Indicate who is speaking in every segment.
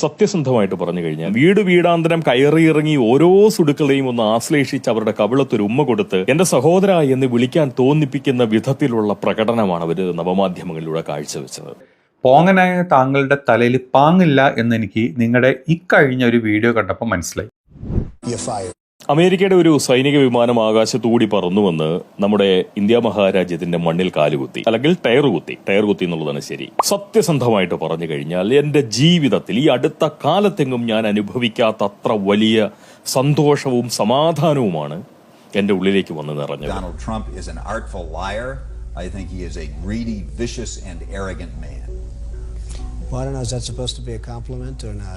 Speaker 1: സത്യസന്ധമായിട്ട് പറഞ്ഞു കഴിഞ്ഞാൽ വീട് വീടാന്തരം കയറി ഇറങ്ങി ഓരോ സുടുക്കളെയും ഒന്ന് ആശ്ലേഷിച്ച് അവരുടെ കവിളത്തൊരു ഉമ്മ കൊടുത്ത് എന്റെ സഹോദര എന്ന് വിളിക്കാൻ തോന്നിപ്പിക്കുന്ന വിധത്തിലുള്ള പ്രകടനമാണ് അവർ നവമാധ്യമങ്ങളിലൂടെ കാഴ്ചവെച്ചത്
Speaker 2: പോങ്ങനായ താങ്കളുടെ തലയിൽ പാങ്ങില്ല എന്നെനിക്ക് നിങ്ങളുടെ ഇക്കഴിഞ്ഞ ഒരു വീഡിയോ കണ്ടപ്പോൾ മനസ്സിലായി.
Speaker 1: അമേരിക്കയുടെ ഒരു സൈനിക വിമാനം ആകാശത്തൂടി പറന്നുവന്ന് നമ്മുടെ ഇന്ത്യ മഹാരാജ്യത്തിന്റെ മണ്ണിൽ കാലുകുത്തി അല്ലെങ്കിൽ ടയർ കുത്തി ടയർ കുത്തി എന്നുള്ളതാണ് ശരി. സത്യസന്ധമായിട്ട് പറഞ്ഞു കഴിഞ്ഞാൽ എന്റെ ജീവിതത്തിൽ ഈ അടുത്ത കാലത്തെങ്ങും ഞാൻ അനുഭവിക്കാത്ത അത്ര വലിയ സന്തോഷവും സമാധാനവുമാണ് എന്റെ ഉള്ളിലേക്ക് വന്ന് നിറഞ്ഞത്.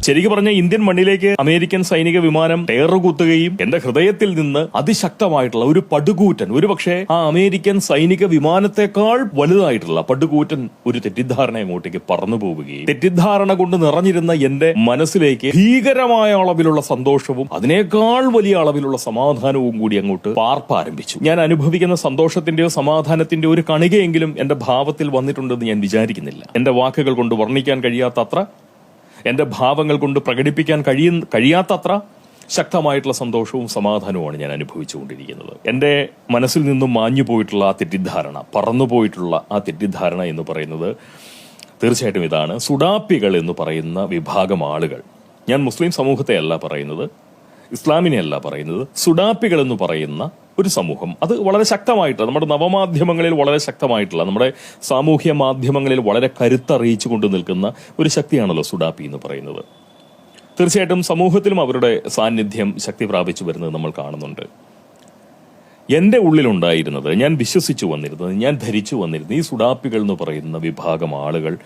Speaker 1: ശരിക്കും പറഞ്ഞ ഇന്ത്യൻ മണ്ണിലേക്ക് അമേരിക്കൻ സൈനിക വിമാനം ടയറുകുത്തുകയും എന്റെ ഹൃദയത്തിൽ നിന്ന് അതിശക്തമായിട്ടുള്ള ഒരു പടുകൂറ്റൻ ഒരു പക്ഷേ ആ അമേരിക്കൻ സൈനിക വിമാനത്തെക്കാൾ വലുതായിട്ടുള്ള പടുകൂറ്റൻ ഒരു തെറ്റിദ്ധാരണ അങ്ങോട്ടേക്ക് പറന്നു പോവുകയും തെറ്റിദ്ധാരണ കൊണ്ട് നിറഞ്ഞിരുന്ന എന്റെ മനസ്സിലേക്ക് ഭീകരമായ അളവിലുള്ള സന്തോഷവും അതിനേക്കാൾ വലിയ അളവിലുള്ള സമാധാനവും കൂടി അങ്ങോട്ട് പാർപ്പാരംഭിച്ചു. ഞാൻ അനുഭവിക്കുന്ന സന്തോഷത്തിന്റെയോ സമാധാനത്തിന്റെയോ ഒരു കണികയെങ്കിലും എന്റെ ഭാവത്തിൽ വന്നിട്ടുണ്ടെന്ന് ഞാൻ വിചാരിക്കുന്നില്ല. എന്റെ വാക്കുകൾ കൊണ്ട് വർണിക്കാൻ കഴിയാത്തത്ര? എന്റെ ഭാവങ്ങൾ കൊണ്ട് പ്രകടിപ്പിക്കാൻ കഴിയുന്ന കഴിയാത്തത്ര? ശക്തമായിട്ടുള്ള സന്തോഷവും സമാധാനവുമാണ് ഞാൻ അനുഭവിച്ചുകൊണ്ടിരിക്കുന്നത്. എന്റെ മനസ്സിൽ നിന്നും മാഞ്ഞു പോയിട്ടുള്ള ആ തെറ്റിദ്ധാരണ പറന്നുപോയിട്ടുള്ള ആ തെറ്റിദ്ധാരണ എന്ന് പറയുന്നത് തീർച്ചയായിട്ടും ഇതാണ്. സുഡാപ്പികൾ എന്ന് പറയുന്ന വിഭാഗം ആളുകൾ. ഞാൻ മുസ്ലിം സമൂഹത്തെ അല്ല പറയുന്നത് ഇസ്ലാമിനെയല്ല പറയുന്നത് സുഡാപ്പികൾ എന്ന് പറയുന്ന ഒരു സമൂഹം. അത് വളരെ ശക്തമായിട്ട് നമ്മുടെ നവമാധ്യമങ്ങളിൽ വളരെ ശക്തമായിട്ടുള്ള നമ്മുടെ സാമൂഹ്യ മാധ്യമങ്ങളിൽ വളരെ കരുത്തറിയിച്ചു കൊണ്ട് നിൽക്കുന്ന ഒരു ശക്തിയാണല്ലോ സുഡാപ്പി എന്ന് പറയുന്നത്. തീർച്ചയായിട്ടും സമൂഹത്തിലും അവരുടെ സാന്നിധ്യം ശക്തി പ്രാപിച്ചു വരുന്നത് നമ്മൾ കാണുന്നുണ്ട്. എന്റെ ഉള്ളിലുണ്ടായിരുന്നത് ഞാൻ വിശ്വസിച്ചു വന്നിരുന്നത് ഞാൻ ധരിച്ചു വന്നിരുന്നത് ഈ സുഡാപ്പികൾ എന്ന് പറയുന്ന വിഭാഗം ആളുകൾ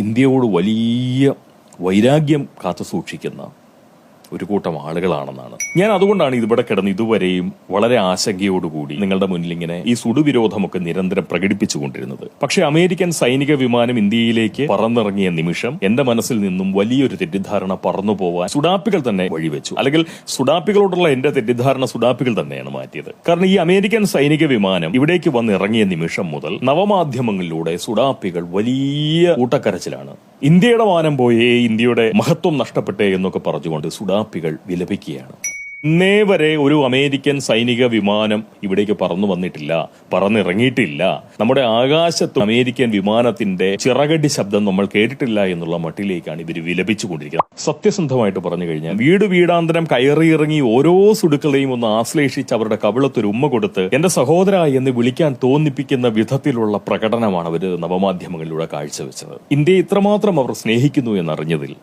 Speaker 1: ഇന്ത്യയോട് വലിയ വൈരാഗ്യം കാത്തു സൂക്ഷിക്കുന്ന ഒരു കൂട്ടം ആളുകളാണെന്നാണ്. ഞാൻ അതുകൊണ്ടാണ് ഇവിടെ കിടന്ന് ഇതുവരെയും വളരെ ആശങ്കയോടുകൂടി നിങ്ങളുടെ മുന്നിൽ ഇങ്ങനെ ഈ സുടുവിരോധമൊക്കെ നിരന്തരം പ്രകടിപ്പിച്ചുകൊണ്ടിരുന്നത്. പക്ഷേ അമേരിക്കൻ സൈനിക വിമാനം ഇന്ത്യയിലേക്ക് പറന്നിറങ്ങിയ നിമിഷം എന്റെ മനസ്സിൽ നിന്നും വലിയൊരു തെറ്റിദ്ധാരണ പറന്നു പോവാൻ സുഡാപ്പികൾ തന്നെ വഴിവെച്ചു. അല്ലെങ്കിൽ സുഡാപ്പികളോടുള്ള എന്റെ തെറ്റിദ്ധാരണ സുഡാപ്പികൾ തന്നെയാണ് മാറ്റിയത്. കാരണം ഈ അമേരിക്കൻ സൈനിക വിമാനം ഇവിടേക്ക് വന്ന് ഇറങ്ങിയ നിമിഷം മുതൽ നവമാധ്യമങ്ങളിലൂടെ സുഡാപ്പികൾ വലിയ കൂട്ടക്കരച്ചിലാണ്. ഇന്ത്യയുടെ മാനം പോയേ ഇന്ത്യയുടെ മഹത്വം നഷ്ടപ്പെട്ടേ എന്നൊക്കെ പറഞ്ഞുകൊണ്ട് സുഡാപ്പികൾ വിലപിക്കുകയാണ്. ഇന്നേ വരെ ഒരു അമേരിക്കൻ സൈനിക വിമാനം ഇവിടേക്ക് പറന്നു വന്നിട്ടില്ല പറന്നിറങ്ങിയിട്ടില്ല. നമ്മുടെ ആകാശത്ത് അമേരിക്കൻ വിമാനത്തിന്റെ ചിറകടി ശബ്ദം നമ്മൾ കേട്ടിട്ടില്ല എന്നുള്ള മട്ടിലേക്കാണ് ഇവർ വിലപിച്ചുകൊണ്ടിരിക്കുന്നത്. സത്യസന്ധമായിട്ട് പറഞ്ഞു കഴിഞ്ഞാൽ വീട് വീടാന്തരം കയറിയിറങ്ങി ഓരോ സുടുക്കളെയും ഒന്ന് ആശ്ലേഷിച്ച് അവരുടെ കവിളത്തൊരു ഉമ്മ കൊടുത്ത് എന്റെ സഹോദര എന്ന് വിളിക്കാൻ തോന്നിപ്പിക്കുന്ന വിധത്തിലുള്ള പ്രകടനമാണ് അവർ നവമാധ്യമങ്ങളിലൂടെ കാഴ്ചവെച്ചത്. ഇന്ത്യയെ ഇത്രമാത്രം അവർ സ്നേഹിക്കുന്നു എന്നറിഞ്ഞതിൽ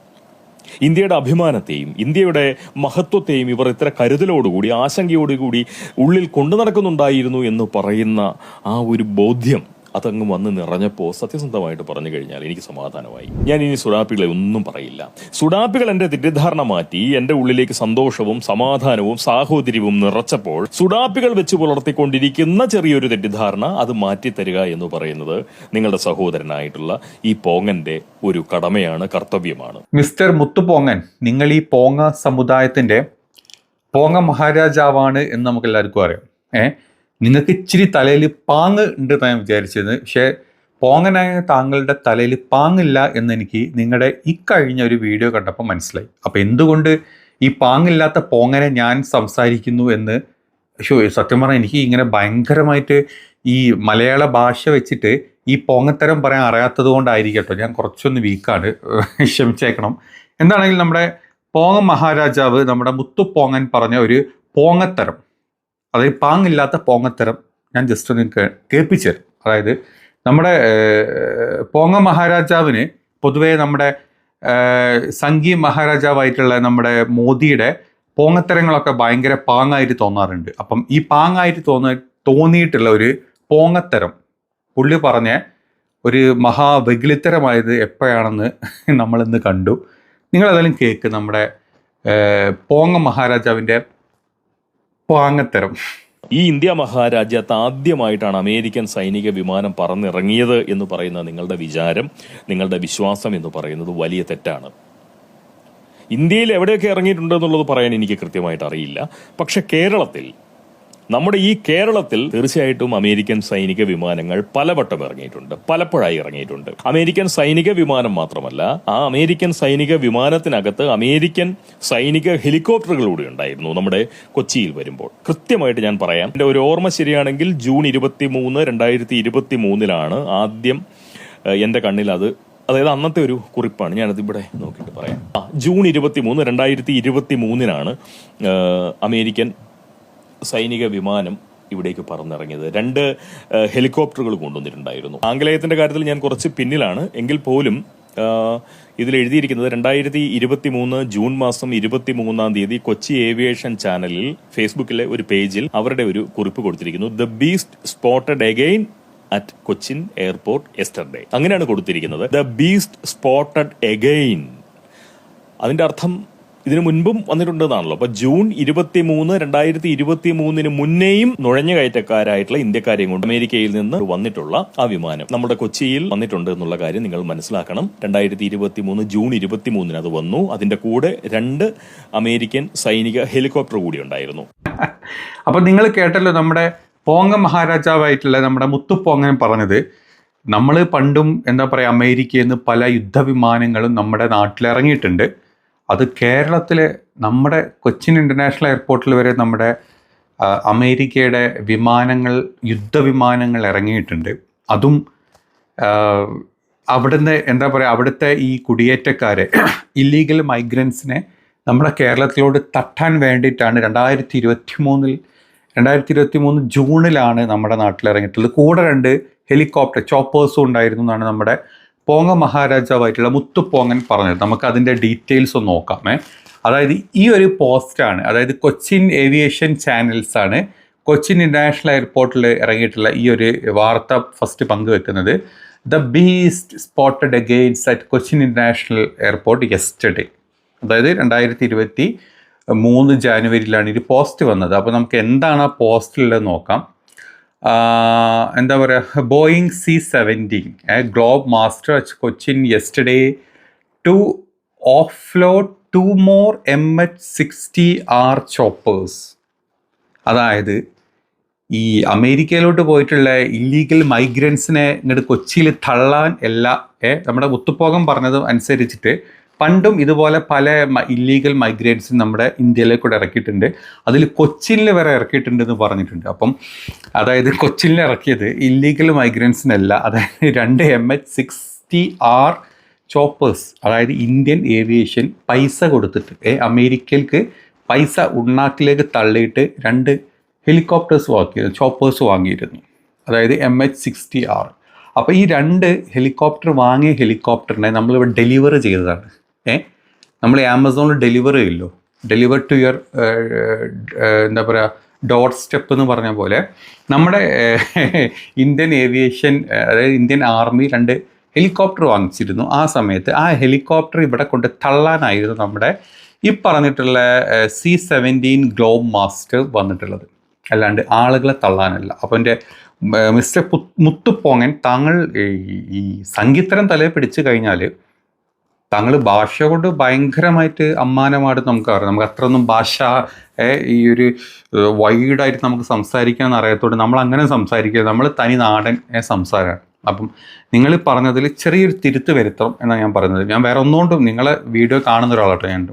Speaker 1: ഇന്ത്യയുടെ അഭിമാനത്തെയും ഇന്ത്യയുടെ മഹത്വത്തെയും ഇവർ ഇത്ര കരുതലോടുകൂടി ആശങ്കയോടുകൂടി ഉള്ളിൽ കൊണ്ടു നടക്കുന്നുണ്ടായിരുന്നു എന്ന് പറയുന്ന ആ ഒരു ബോധ്യം അതങ്ങ് വന്ന് നിറഞ്ഞപ്പോൾ സത്യസന്ധമായിട്ട് പറഞ്ഞു കഴിഞ്ഞാൽ എനിക്ക് സമാധാനമായി. ഞാൻ ഇനി സുഡാപ്പികളെ ഒന്നും പറയില്ല. സുഡാപ്പികൾ എന്റെ തെറ്റിദ്ധാരണ മാറ്റി എന്റെ ഉള്ളിലേക്ക് സന്തോഷവും സമാധാനവും സാഹോദര്യവും നിറച്ചപ്പോൾ സുഡാപ്പികൾ വെച്ച് പുലർത്തിക്കൊണ്ടിരിക്കുന്ന ചെറിയൊരു തെറ്റിദ്ധാരണ അത് മാറ്റിത്തരിക എന്ന് പറയുന്നത് നിങ്ങളുടെ സഹോദരനായിട്ടുള്ള ഈ പോങ്ങന്റെ ഒരു കടമയാണ് കർത്തവ്യമാണ്.
Speaker 2: മിസ്റ്റർ മുത്തുപോങ്ങൻ നിങ്ങൾ ഈ പോങ്ങ സമുദായത്തിന്റെ പോങ്ങ മഹാരാജാവാണ് എന്ന് നമുക്ക് എല്ലാവർക്കും അറിയാം. ഏ? നിങ്ങൾക്ക് ഇച്ചിരി തലയിൽ പാങ്ങ് ഉണ്ട് എന്നാണ് ഞാൻ വിചാരിച്ചത്. പക്ഷേ പോങ്ങനായ താങ്കളുടെ തലയിൽ പാങ്ങില്ല എന്നെനിക്ക് നിങ്ങളുടെ ഇക്കഴിഞ്ഞ ഒരു വീഡിയോ കണ്ടപ്പോൾ മനസ്സിലായി. അപ്പോൾ എന്തുകൊണ്ട് ഈ പാങ്ങില്ലാത്ത പോങ്ങനെ ഞാൻ സംസാരിക്കുന്നു എന്ന്? ഷോ സത്യം പറഞ്ഞാൽ എനിക്ക് ഇങ്ങനെ ഭയങ്കരമായിട്ട് ഈ മലയാള ഭാഷ വെച്ചിട്ട് ഈ പോങ്ങത്തരം പറയാൻ അറിയാത്തത് കൊണ്ടായിരിക്കട്ടോ ഞാൻ കുറച്ചൊന്ന് വീക്കാണ്. ക്ഷമിച്ചേക്കണം. എന്താണെങ്കിലും നമ്മുടെ പോങ്ങ മഹാരാജാവ് നമ്മുടെ മുത്തുപോങ്ങൻ പറഞ്ഞ ഒരു പോങ്ങത്തരം അതായത് പാങ്ങില്ലാത്ത പോങ്ങത്തരം ഞാൻ ജസ്റ്റ് ഒന്ന് കേൾപ്പിച്ചു തരും. അതായത് നമ്മുടെ പോങ്ങ മഹാരാജാവിന് പൊതുവേ നമ്മുടെ സംഗി മഹാരാജാവായിട്ടുള്ള നമ്മുടെ മോദിയുടെ പോങ്ങത്തരങ്ങളൊക്കെ ഭയങ്കര പാങ്ങായിട്ട് തോന്നാറുണ്ട്. അപ്പം ഈ പാങ്ങായിട്ട് തോന്ന തോന്നിയിട്ടുള്ള ഒരു പോങ്ങത്തരം പുള്ളി പറഞ്ഞ ഒരു മഹാവെഗിളിത്തരമായത് എപ്പോഴാണെന്ന് നമ്മളിന്ന് കണ്ടു. നിങ്ങളേതായാലും കേക്ക് നമ്മുടെ പോങ്ങ മഹാരാജാവിന്റെ പാങ്ങത്തരം.
Speaker 1: ഈ ഇന്ത്യ മഹാരാജ്യത്ത് ആദ്യമായിട്ടാണ് അമേരിക്കൻ സൈനിക വിമാനം പറന്നിറങ്ങിയത് എന്ന് പറയുന്ന നിങ്ങളുടെ വിചാരം നിങ്ങളുടെ വിശ്വാസം എന്ന് പറയുന്നത് വലിയ തെറ്റാണ്. ഇന്ത്യയിൽ എവിടെയൊക്കെ ഇറങ്ങിയിട്ടുണ്ട് എന്നുള്ളത് പറയാൻ എനിക്ക് കൃത്യമായിട്ട് അറിയില്ല. പക്ഷെ കേരളത്തിൽ നമ്മുടെ ഈ കേരളത്തിൽ തീർച്ചയായിട്ടും അമേരിക്കൻ സൈനിക വിമാനങ്ങൾ പലവട്ടം ഇറങ്ങിയിട്ടുണ്ട് പലപ്പോഴായി ഇറങ്ങിയിട്ടുണ്ട്. അമേരിക്കൻ സൈനിക വിമാനം മാത്രമല്ല ആ അമേരിക്കൻ സൈനിക വിമാനത്തിനകത്ത് അമേരിക്കൻ സൈനിക ഹെലികോപ്റ്ററുകൾ കൂടി ഉണ്ടായിരുന്നു നമ്മുടെ കൊച്ചിയിൽ വരുമ്പോൾ. കൃത്യമായിട്ട് ഞാൻ പറയാം എന്റെ ഒരു ഓർമ്മ ശരിയാണെങ്കിൽ ജൂൺ ഇരുപത്തി മൂന്ന് രണ്ടായിരത്തി ഇരുപത്തി മൂന്നിലാണ് ആദ്യം എന്റെ കണ്ണിൽ അത് അതായത് അന്നത്തെ ഒരു കുറിപ്പാണ്. ഞാനത് ഇവിടെ നോക്കിയിട്ട് പറയാം. ജൂൺ ഇരുപത്തി മൂന്ന് രണ്ടായിരത്തി ഇരുപത്തി മൂന്നിനാണ് അമേരിക്കൻ സൈനിക വിമാനം ഇവിടേക്ക് പറന്നിറങ്ങിയത്. രണ്ട് ഹെലികോപ്റ്ററുകൾ കൊണ്ടുവന്നിട്ടുണ്ടായിരുന്നു. ആംഗലേയത്തിന്റെ കാര്യത്തിൽ ഞാൻ കുറച്ച് പിന്നിലാണ്. എങ്കിൽ പോലും ഇതിൽ എഴുതിയിരിക്കുന്നത് രണ്ടായിരത്തി ഇരുപത്തി മൂന്ന് ജൂൺ മാസം ഇരുപത്തി മൂന്നാം തീയതി കൊച്ചി ഏവിയേഷൻ ചാനലിൽ ഫേസ്ബുക്കിലെ ഒരു പേജിൽ അവരുടെ ഒരു കുറിപ്പ് കൊടുത്തിരിക്കുന്നു. The beast spotted again at Cochin airport yesterday അങ്ങനെയാണ് കൊടുത്തിരിക്കുന്നത്. The beast spotted again. അതിന്റെ അർത്ഥം ഇതിനു മുൻപും വന്നിട്ടുണ്ടെന്നാണല്ലോ. അപ്പൊ ജൂൺ ഇരുപത്തി മൂന്ന് രണ്ടായിരത്തി ഇരുപത്തി മൂന്നിന് മുന്നേയും നുഴഞ്ഞു കയറ്റക്കാരായിട്ടുള്ള ഇന്ത്യക്കാരെയും കൊണ്ട് അമേരിക്കയിൽ നിന്ന് വന്നിട്ടുള്ള ആ വിമാനം നമ്മുടെ കൊച്ചിയിൽ വന്നിട്ടുണ്ട് എന്നുള്ള കാര്യം നിങ്ങൾ മനസ്സിലാക്കണം. രണ്ടായിരത്തി ഇരുപത്തി മൂന്ന് ജൂൺ ഇരുപത്തി മൂന്നിന് അത് വന്നു. അതിന്റെ കൂടെ രണ്ട് അമേരിക്കൻ സൈനിക ഹെലികോപ്റ്റർ കൂടി ഉണ്ടായിരുന്നു.
Speaker 2: അപ്പൊ നിങ്ങൾ കേട്ടല്ലോ നമ്മുടെ പോങ്ങ മഹാരാജാവായിട്ടുള്ള നമ്മുടെ മുത്തുപ്പോങ്ങൻ പറഞ്ഞത്. നമ്മൾ പണ്ടും എന്താ പറയുക അമേരിക്കയിൽ നിന്ന് പല യുദ്ധവിമാനങ്ങളും നമ്മുടെ നാട്ടിൽ ഇറങ്ങിയിട്ടുണ്ട് അത് കേരളത്തിലെ നമ്മുടെ കൊച്ചിൻ ഇന്റർനാഷണൽ എയർപോർട്ടിൽ വരെ നമ്മുടെ അമേരിക്കയുടെ വിമാനങ്ങൾ യുദ്ധവിമാനങ്ങൾ ഇറങ്ങിയിട്ടുണ്ട്. അതും അവിടെ അവിടുന്ന് എന്താ പറയുക അവിടുത്തെ ഈ കുടിയേറ്റക്കാരെ ഇല്ലീഗൽ മൈഗ്രൻസിനെ നമ്മുടെ കേരളത്തിലോട് തട്ടാൻ വേണ്ടിയിട്ടാണ് രണ്ടായിരത്തി ഇരുപത്തി മൂന്നിൽ രണ്ടായിരത്തി ഇരുപത്തി മൂന്ന് ജൂണിലാണ് നമ്മുടെ നാട്ടിൽ ഇറങ്ങിയിട്ടുള്ളത് കൂടെ രണ്ട് ഹെലികോപ്റ്റർ ചോപ്പേഴ്സും ഉണ്ടായിരുന്നു എന്നാണ് നമ്മുടെ പോങ്ങ മഹാരാജാവായിട്ടുള്ള മുത്തുപോങ്ങൻ പറഞ്ഞത്. നമുക്ക് അതിന്റെ ഡീറ്റെയിൽസ് ഒന്ന് നോക്കാമേ. അതായത് ഈ ഒരു പോസ്റ്റാണ് അതായത് കൊച്ചിൻ ഏവിയേഷൻ ചാനൽസാണ് കൊച്ചിൻ ഇന്റർനാഷണൽ എയർപോർട്ടിൽ ഇറങ്ങിയിട്ടുള്ള ഈ ഒരു വാർത്ത ഫസ്റ്റ് പങ്കുവെക്കുന്നത്. The beast spotted again at Cochin international airport yesterday അതായത് രണ്ടായിരത്തി ഇരുപത്തി മൂന്ന് ജാനുവരിയിലാണ് ഇത് പോസ്റ്റ് വന്നത്. അപ്പോൾ നമുക്ക് എന്താണ് ആ പോസ്റ്റിലുള്ളത് നോക്കാം. എന്താ പറയുക Boeing C seventeen globe master Cochin yesterday to off float two more M H sixty R choppers അതായത് ഈ അമേരിക്കയിലോട്ട് പോയിട്ടുള്ള ഇല്ലീഗൽ മൈഗ്രൻസിനെ ഇങ്ങോട്ട് കൊച്ചിയിൽ തള്ളാൻ എല്ലാ നമ്മുടെ മുത്തുപ്പോകം പറഞ്ഞത് അനുസരിച്ചിട്ട് പണ്ടും ഇതുപോലെ പല ഇല്ലീഗൽ മൈഗ്രേറ്റ്സും നമ്മുടെ ഇന്ത്യയിലേക്ക് കൂടെ ഇറക്കിയിട്ടുണ്ട്. അതിൽ കൊച്ചിനിൽ വരെ ഇറക്കിയിട്ടുണ്ട് എന്ന് പറഞ്ഞിട്ടുണ്ട്. അപ്പം അതായത് കൊച്ചിനിൽ ഇറക്കിയത് ഇല്ലീഗൽ മൈഗ്രൻസിനല്ല അതായത് രണ്ട് M H sixty R choppers അതായത് ഇന്ത്യൻ ഏവിയേഷൻ പൈസ കൊടുത്തിട്ട് അമേരിക്കയിലേക്ക് പൈസ ഉണ്ണാക്കിലേക്ക് തള്ളിയിട്ട് രണ്ട് ഹെലികോപ്റ്റേഴ്സ് വാങ്ങിയിരുന്നു ചോപ്പേഴ്സ് വാങ്ങിയിരുന്നു. അതായത് എം എച്ച് സിക്സ്റ്റി ആർ അപ്പോൾ ഈ രണ്ട് ഹെലികോപ്റ്റർ വാങ്ങിയ ഹെലികോപ്റ്ററിനെ നമ്മളിവിടെ ഡെലിവറി ചെയ്തതാണ്. ഏ? നമ്മൾ ആമസോണിൽ ഡെലിവർ ചെയ്യുമല്ലോ ഡെലിവർ ടു യുവർ എന്താ പറയുക ഡോട്ട് സ്റ്റെപ്പ് എന്ന് പറഞ്ഞ പോലെ നമ്മുടെ ഇന്ത്യൻ ഏവിയേഷൻ അതായത് ഇന്ത്യൻ ആർമി രണ്ട് ഹെലികോപ്റ്റർ വാങ്ങിച്ചിരുന്നു. ആ സമയത്ത് ആ ഹെലികോപ്റ്റർ ഇവിടെ കൊണ്ട് തള്ളാനായിരുന്നു നമ്മുടെ ഈ പറഞ്ഞിട്ടുള്ള സി സെവന്റീൻ ഗ്ലോബ് മാസ്റ്റർ വന്നിട്ടുള്ളത്. അല്ലാണ്ട് ആളുകളെ തള്ളാനല്ല. അപ്പോൾ എന്റെ മിസ്റ്റർ മുത്തുപ്പോങ്ങൻ താങ്കൾ ഈ- സംഗീത്തരം തലയിൽ പിടിച്ചു കഴിഞ്ഞാൽ താങ്കൾ ഭാഷ കൊണ്ട് ഭയങ്കരമായിട്ട് അമ്മാനമായിട്ട് നമുക്ക് അറിയാം. നമുക്ക് അത്രയൊന്നും ഭാഷ ഈ ഒരു വൈഡായിട്ട് നമുക്ക് സംസാരിക്കാൻ അറിയാത്തോണ്ട് നമ്മൾ അങ്ങനെ സംസാരിക്കുക. നമ്മൾ തനി നാടൻ സംസാരമാണ് അപ്പം നിങ്ങൾ പറഞ്ഞതിൽ ചെറിയൊരു തിരുത്ത് വരുത്തണം എന്നാണ് ഞാൻ പറയുന്നത്. ഞാൻ വേറെ ഒന്നുകൊണ്ടും നിങ്ങളെ വീഡിയോ കാണുന്ന ഒരാളാട്ടോ ഞാൻ.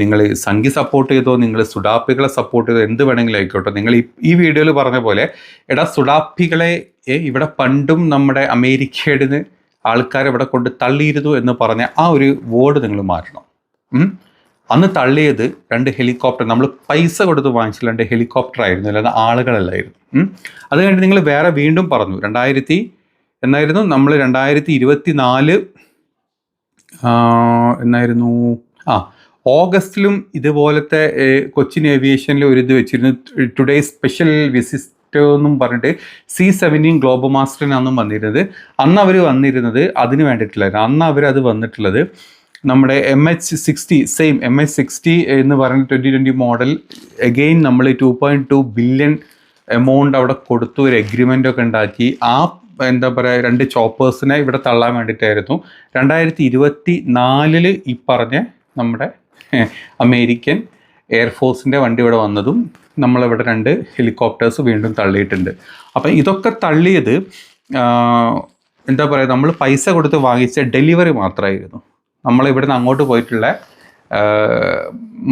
Speaker 2: നിങ്ങൾ സംഖ്യ സപ്പോർട്ട് ചെയ്തോ നിങ്ങൾ സുഡാപ്പികളെ സപ്പോർട്ട് ചെയ്തോ എന്ത് വേണമെങ്കിലും ആയിക്കോട്ടെ. നിങ്ങൾ ഈ വീഡിയോയിൽ പറഞ്ഞ പോലെ എടാ സുഡാപ്പികളെ ഇവിടെ പണ്ടും നമ്മുടെ അമേരിക്കയുടെ ആൾക്കാരെ ഇവിടെ കൊണ്ട് തള്ളിയിരുന്നു എന്ന് പറഞ്ഞ ആ ഒരു വേർഡ് നിങ്ങൾ മാറ്റണം. അന്ന് തള്ളിയത് രണ്ട് ഹെലികോപ്റ്റർ നമ്മൾ പൈസ കൊടുത്ത് വാങ്ങിച്ച രണ്ട് ഹെലികോപ്റ്റർ ആയിരുന്നു അല്ലാതെ ആളുകളല്ലായിരുന്നു. അത് കഴിഞ്ഞിട്ട് നിങ്ങൾ വേറെ വീണ്ടും പറഞ്ഞു രണ്ടായിരത്തി എന്നായിരുന്നു നമ്മൾ രണ്ടായിരത്തി ഇരുപത്തി നാല് എന്നായിരുന്നു ആ ഓഗസ്റ്റിലും ഇതുപോലത്തെ കൊച്ചിൻ ഏവിയേഷനിൽ ഒരു ഇത് വെച്ചിരുന്നു ടുഡേ സ്പെഷ്യൽ വിസിറ്റ് എന്നും പറഞ്ഞിട്ട് സി സെവന്റീൻ ഗ്ലോബൽ മാസ്റ്ററിനാന്നും വന്നിരുന്നത് അന്ന് അവർ വന്നിരുന്നത് അതിന് വേണ്ടിയിട്ടുള്ളായിരുന്നു അന്ന് അവർ അത് വന്നിട്ടുള്ളത് നമ്മുടെ M H sixty same M H sixty എന്ന് പറഞ്ഞ ട്വന്റി ട്വന്റി മോഡൽ എഗെയിൻ നമ്മൾ two point two billion amount അവിടെ കൊടുത്തു. ഒരു എഗ്രിമെന്റ് ഒക്കെ ഉണ്ടാക്കി. ആ എന്താ പറയുക രണ്ട് ചോപ്പേഴ്സിനെ ഇവിടെ തള്ളാൻ വേണ്ടിയിട്ടായിരുന്നു. രണ്ടായിരത്തി ഇരുപത്തി നാലിൽ ഈ പറഞ്ഞ നമ്മുടെ അമേരിക്കൻ എയർഫോഴ്സിന്റെ വണ്ടി ഇവിടെ വന്നതും നമ്മളിവിടെ രണ്ട് ഹെലികോപ്റ്റേഴ്സ് വീണ്ടും തള്ളിയിട്ടുണ്ട്. അപ്പം ഇതൊക്കെ തള്ളിയത് എന്താ പറയുക നമ്മൾ പൈസ കൊടുത്ത് വാങ്ങിച്ച ഡെലിവറി മാത്രമായിരുന്നു. നമ്മൾ ഇവിടുന്ന് അങ്ങോട്ട് പോയിട്ടുള്ള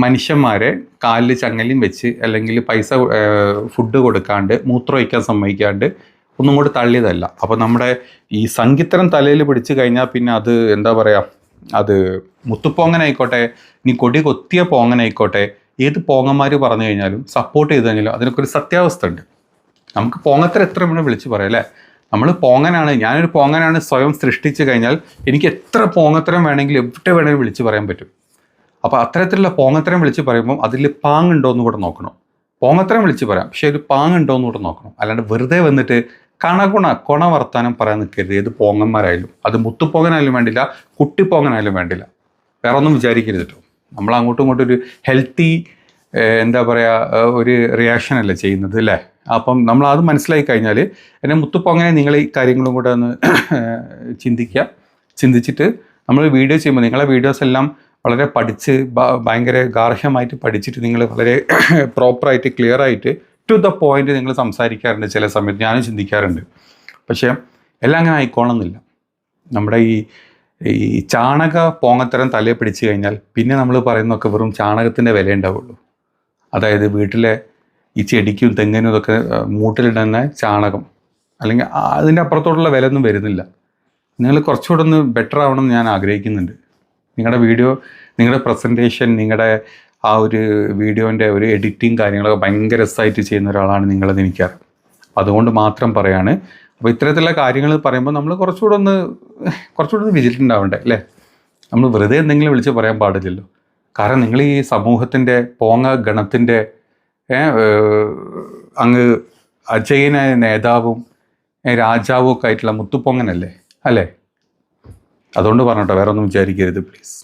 Speaker 2: മനുഷ്യന്മാരെ കാലിൽ ചങ്ങലയും വെച്ച് അല്ലെങ്കിൽ പൈസ ഫുഡ് കൊടുക്കാണ്ട് മൂത്രമൊഴിക്കാൻ സമ്മതിക്കാണ്ട് ഒന്നും കൂടി തള്ളിയതല്ല. അപ്പോൾ നമ്മുടെ ഈ സംഗീതരം തലയിൽ പിടിച്ചു കഴിഞ്ഞാൽ പിന്നെ അത് എന്താ പറയുക അത് മുത്തുപ്പോങ്ങനായിക്കോട്ടെ നീ കൊടി കൊത്തിയ പോങ്ങനായിക്കോട്ടെ ഏത് പോങ്ങന്മാർ പറഞ്ഞു കഴിഞ്ഞാലും സപ്പോർട്ട് ചെയ്ത് കഴിഞ്ഞാലും അതിനൊക്കെ ഒരു സത്യാവസ്ഥ ഉണ്ട്. നമുക്ക് പോങ്ങത്തിൽ എത്ര വേണം വിളിച്ച് പറയാം അല്ലേ? നമ്മൾ പോങ്ങനാണ് ഞാനൊരു പോങ്ങനാണ് സ്വയം സൃഷ്ടിച്ചു കഴിഞ്ഞാൽ എനിക്ക് എത്ര പോങ്ങത്തരം വേണമെങ്കിലും എവിടെ വേണമെങ്കിലും വിളിച്ച് പറയാൻ പറ്റും. അപ്പോൾ അത്തരത്തിലുള്ള പോങ്ങത്തരം വിളിച്ച് പറയുമ്പോൾ അതിൽ പാങ്ങുണ്ടോ എന്ന് കൂടെ നോക്കണം. പോങ്ങത്തരം വിളിച്ച് പറയാം പക്ഷേ ഒരു പാങ്ങുണ്ടോ എന്ന് കൂടെ നോക്കണം. അല്ലാണ്ട് വെറുതെ വന്നിട്ട് കണകുണ കൊണ വർത്താനം പറയാൻ നിൽക്കരുത്. ഏത് പോങ്ങന്മാരായാലും. അത് മുത്തുപോങ്ങനായാലും വേണ്ടില്ല കുട്ടിപ്പോങ്ങനായാലും വേണ്ടില്ല. വേറെ ഒന്നും വിചാരിക്കരുത് കേട്ടോ. നമ്മൾ അങ്ങോട്ടും ഇങ്ങോട്ടും ഒരു ഹെൽത്തി എന്താ പറയുക ഒരു റിയാക്ഷൻ അല്ലേ ചെയ്യുന്നത് അല്ലേ? അപ്പം നമ്മൾ അത് മനസ്സിലാക്കി കഴിഞ്ഞാൽ എന്നെ മുത്തുപ്പോങ്ങനെ നിങ്ങൾ ഈ കാര്യങ്ങളും കൂടെ ഒന്ന് ചിന്തിക്കുക. ചിന്തിച്ചിട്ട് നമ്മൾ വീഡിയോ ചെയ്യുമ്പോൾ നിങ്ങളെ വീഡിയോസ് എല്ലാം വളരെ പഠിച്ച് ഭയങ്കര ഗാർഹ്യമായിട്ട് പഠിച്ചിട്ട് നിങ്ങൾ വളരെ പ്രോപ്പറായിട്ട് ക്ലിയർ ആയിട്ട് ടു ദ പോയിന്റ് നിങ്ങൾ സംസാരിക്കാറുണ്ട് ചില സമയത്ത്. ഞാനും ചിന്തിക്കാറുണ്ട്. പക്ഷേ എല്ലാം അങ്ങനെ ആയിക്കോണമെന്നില്ല നമ്മുടെ ഈ ഈ ചാണക പോങ്ങത്തരം തലയെ പിടിച്ചു കഴിഞ്ഞാൽ പിന്നെ നമ്മൾ പറയുന്നതൊക്കെ വെറും ചാണകത്തിന്റെ വില ഉണ്ടാവുള്ളൂ. അതായത് വീട്ടിലെ ഈ ചെടിക്കും തെങ്ങിനും ഇതൊക്കെ മൂട്ടിലിടുന്ന ചാണകം അല്ലെങ്കിൽ അതിന്റെ അപ്പുറത്തോട്ടുള്ള വില ഒന്നും വരുന്നില്ല. നിങ്ങൾ കുറച്ചുകൂടെ ഒന്ന് ബെറ്റർ ആവണം എന്ന് ഞാൻ ആഗ്രഹിക്കുന്നുണ്ട്. നിങ്ങളുടെ വീഡിയോ നിങ്ങളുടെ പ്രസന്റേഷൻ നിങ്ങളുടെ ആ ഒരു വീഡിയോന്റെ ഒരു എഡിറ്റിങ് കാര്യങ്ങളൊക്കെ ഭയങ്കര രസമായിട്ട് ചെയ്യുന്ന ഒരാളാണ് നിങ്ങളെന്ന് എനിക്കറിയാം. അതുകൊണ്ട് മാത്രം പറയാണ് അപ്പോൾ ഇത്തരത്തിലുള്ള കാര്യങ്ങൾ പറയുമ്പോൾ നമ്മൾ കുറച്ചുകൂടെ ഒന്ന് കുറച്ചുകൂടെ ഒന്ന് വിജിലന്റ് ആവണ്ടേ അല്ലേ? നമ്മൾ വെറുതെ എന്തെങ്കിലും വിളിച്ച് പറയാൻ പാടില്ലല്ലോ. കാരണം നിങ്ങൾ ഈ സമൂഹത്തിന്റെ പോങ്ങ ഗണത്തിന്റെ അങ്ങ് അജയനായ നേതാവും രാജാവും ഒക്കെ ആയിട്ടുള്ള മുത്തുപ്പൊങ്ങനല്ലേ അല്ലേ? അതുകൊണ്ട് പറഞ്ഞോട്ടോ വേറെ ഒന്നും വിചാരിക്കരുത് പ്ലീസ്